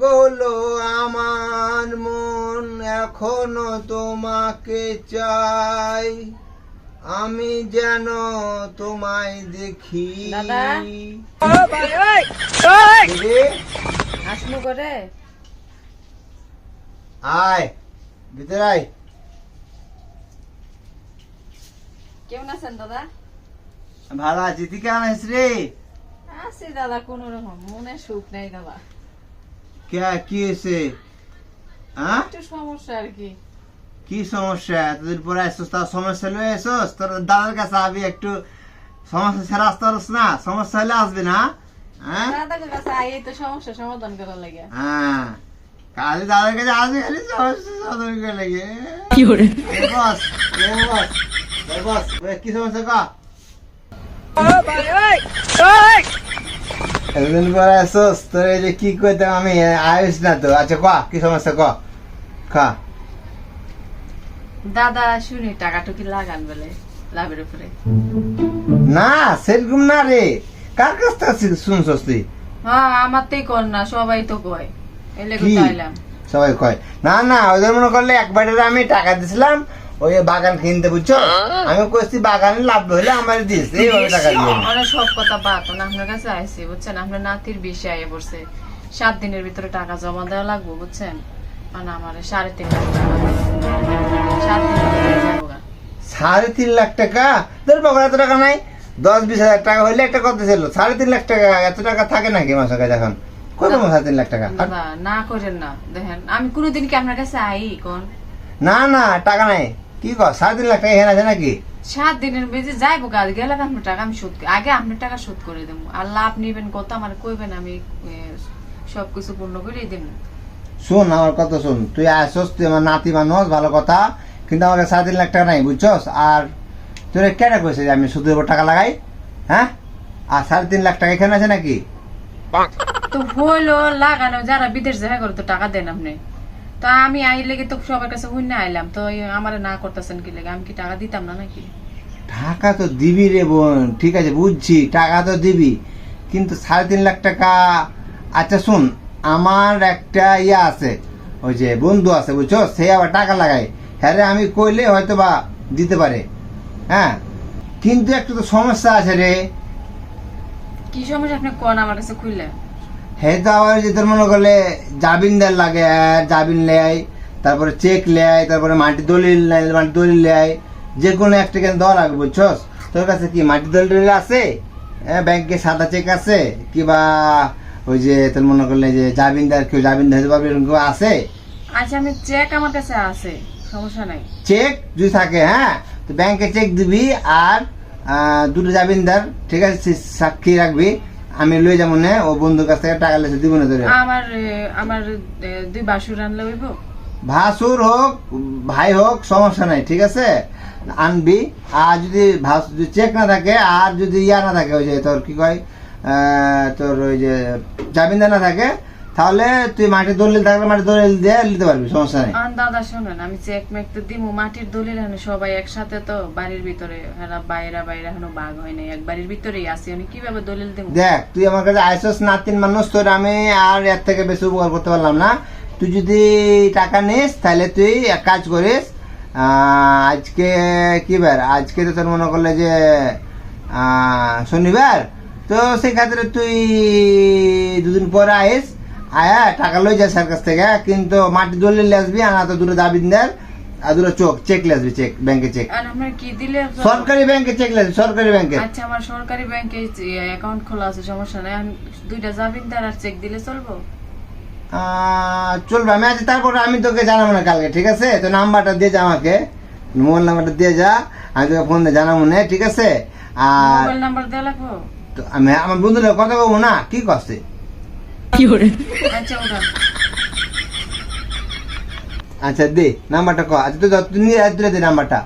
পাগল আমার মন এখনও তোমাকে চাই। আমি যেন তোমায় দেখি? করে। আয় ভিতরে আয়। কেমন আছেন দাদা? ভালো আছি। তুই কেমন আছিস রে? আছি দাদা কোন রকম। মনে সুখ নেই দাদা। কে কি হয়েছে? হ্যাঁ একটু সমস্যা আর কি। কি সমস্যা? এতদিন পরে আসছিস তার সমস্যা লয়ে এসোস তোর দাদার কাছে আবি একটু সমস্যা ছাড়া আসতে পারস না? সমস্যা হলে আসবি না? হ্যাঁ দাদাকে কাছে আই তো সমস্যা সমাধান করার লাগে। হ্যাঁ কালি দাদার কাছে আসবি খালি সমস্যা সমাধান করে লাগে। কি করে বস বস বস কি সমস্যা কা? এতদিন পরে আসছিস? তোর এই যে কি কইতাম আমি? আয়ুষ না তো। আচ্ছা ক? কি সমস্যা? ক? কা দাদা শুনি লাগান বলে? লাভের উপরে। না সেরকম না রে। কার কাছ থেকে শুনছস তুই? হ্যাঁ আমার তো কর না সবাই তো কয়। এলে? সবাই কয়। না না ওদের মনে করলে একবারে আমি টাকা দিছিলাম ওই বাগান কিনতে বুঝছ? আমি কইছি বাগানে লাভ হইলে আমার দিস। এইভাবে টাকা দিয়ে। অনেক সব কথা বাদ। না আপনার কাছে আইসি বুঝছেন? আপনার নাতির বেশি আইয়ে পড়ছে। সাত দিনের ভিতরে টাকা জমা দেওয়া লাগবে বুঝছেন? মানে আমার সাড়ে তিন লাখ টাকা। সাড়ে তিন লাখ টাকা তোর বাবার এত টাকা নাই? দশ বিশ হাজার টাকা হইলে একটা কথা ছিল সাড়ে তিন লাখ টাকা এত টাকা থাকে নাকি মাসের কাছে এখন? কত সাড়ে তিন লাখ টাকা? না করেন না। দেখেন আমি কোনোদিন কি আপনার কাছে আই কোন? না না টাকা নাই। কি কর সাড়ে তিন লাখ টাকা এখানে আছে নাকি? সাত দিনের বেজে যাইবো কাজ গেলে আপনার টাকা আমি শোধ আগে আপনার টাকা শোধ করে দেবো। আর লাভ নিবেন কত আমার কইবেন আমি সব কিছু পূর্ণ করে দেবো। শোন আমার কথা শোন। তুই আসস তুই আমার নাতি মানুষ ভালো কথা। কিন্তু আমাকে সাড়ে তিন লাখ টাকা নাই বুঝছস? আর তোর কেটে কইছে যে আমি সুদের উপর টাকা লাগাই? হ্যাঁ? আর সাড়ে তিন লাখ টাকা এখানে আছে নাকি? তো হইল লাগানো যারা বিদেশ দেখা করে তো টাকা দেন আপনি। তো আমি আই লেগে তো সবার কাছে হইন না আইলাম তো আমার না করতেছেন কি লেগে? আমি কি টাকা দিতাম না নাকি? টাকা তো দিবি রে বোন ঠিক আছে বুঝছি টাকা তো দিবি কিন্তু সাড়ে তিন লাখ টাকা আচ্ছা শোন আমার একটা ইয়ে আছে ওই যে বন্ধু আছে বুঝছ? সে আবার টাকা লাগায়। হ্যাঁ আমি কইলে হয়তো বা দিতে পারে হ্যাঁ? কিন্তু একটু তো সমস্যা আছে রে। কি সমস্যা আপনি কোন আমার কাছে খুললে হ্যাঁ তো আবার যে তোর মনে করলে জাবিনদার লাগে জাবিন লেয় তারপরে চেক লেয় তারপরে মাটি দলিল মাটি দলিল লেয় যে কোনো একটা কেন দেওয়া লাগবে বুঝছস? তোর কাছে কি মাটি দলিল টলিল আছে? হ্যাঁ ব্যাংকে সাদা চেক আছে? কিবা ওই যে তোর মনে করলে যে জাবিনদার কেউ জাবিনদার হতে পারবে এরকম কেউ আছে? আচ্ছা আমি চেক আমার কাছে আছে সমস্যা নাই। চেক যদি থাকে হ্যাঁ তো ব্যাংকে চেক দিবি আর দুটো জাবিনদার ঠিক আছে সাক্ষী রাখবি। আমি লই যাব না ও বন্ধুর কাছ থেকে টাকা লেছে দিব না আমার আমার দুই বাসুর আনলে হইব? ভাসুর হোক ভাই হোক সমস্যা নাই ঠিক আছে? আনবি আর যদি ভাস যদি চেক না থাকে আর যদি ইয়া না থাকে ওই যে তোর কি কয় তোর ওই যে জামিনদার না থাকে তাহলে তুই মাটির দলিল থাকলে মাটির দলিল দিয়ে নিতে পারবি সমস্যা নেই। আন দাদা শোনেন আমি চেক মেক তো দিমু মাটির দলিল হানো সবাই একসাথে তো বাড়ির ভিতরে হেরা বাইরা বাইরা হানো বাঘ হয় নাই এক বাড়ির ভিতরেই আছি আমি কীভাবে দলিল দেবো দেখ তুই আমার কাছে আইসস নাতিন মানুষ তোর আমি আর এর থেকে বেশি উপকার করতে পারলাম না। তুই যদি টাকা নিস তাহলে তুই এক কাজ করিস আহ, আজকে কি বার? আজকে তো তোর মনে করলে যে আহ, শনিবার তো সেই ক্ষেত্রে তুই দুদিন পরে আইস আয়া টাকা লই যায় স্যার কাছ থেকে কিন্তু মাটি দলিল আসবি আর না তো দুটো দাবিনদার আর দুটো চোখ চেক আসবি চেক ব্যাংকে চেক আর আপনার কি দিলে? সরকারি ব্যাংকে চেক আসবি সরকারি ব্যাংকে আচ্ছা আমার সরকারি ব্যাংকে অ্যাকাউন্ট খোলা আছে সমস্যা নাই আমি দুইটা জামিনদার আর চেক দিলে চলবো। চলবে আমি আজ তারপরে আমি তোকে জানাব না কালকে ঠিক আছে? তো নাম্বারটা দিয়ে যা আমাকে মোবাইল নাম্বারটা দিয়ে যা আমি তোকে ফোন দিয়ে জানাব না ঠিক আছে? আর মোবাইল নাম্বার দেওয়া লাগবো? তো আমি আমার বন্ধুরা কথা বলব না কি করছে? আচ্ছা আচ্ছা দে নাম্বারটা ক। আচ্ছা তুই তুই নিয়ে আয়, দে নাম্বারটা।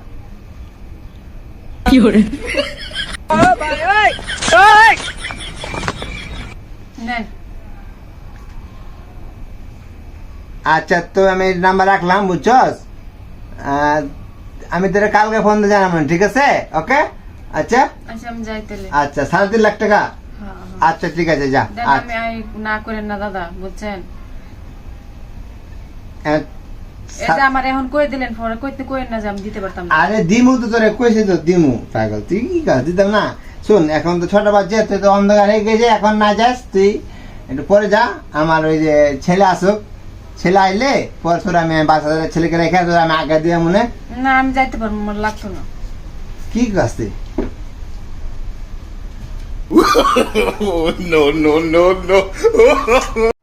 নেন। আচ্ছা তো আমি নাম্বার রাখলাম বুঝছস? আহ, আমি তোর কালকে ফোন দিয়ে জানাব ঠিক আছে? ওকে? আচ্ছা? আচ্ছা আমি যাই তাহলে। আচ্ছা সাড়ে তিন লাখ টাকা। আচ্ছা ঠিক আছে যা আচ্ছা। না করেন না দাদা বুঝছেন? এই যে আমার এখন কই দিলেন পরে কইতে কই না যে আমি দিতে পারতাম না। আরে দিমু তো তোরে কইছে তো দিমু পাগল তুই কি কাজ দিতাম না? শোন এখন তো ছটা তুই তো অন্ধকার হয়ে গেছে এখন না যাস তুই। একটু পরে যা আমার ওই যে ছেলে আসুক। ছেলে আইলে পর তোর আমি বাচ্চাদের ছেলেকে রেখে তোর আমি আগে দিয়ে মনে না আমি যাইতে পারব আমার লাগতো না। কি কাজ তুই? no, no, no, no.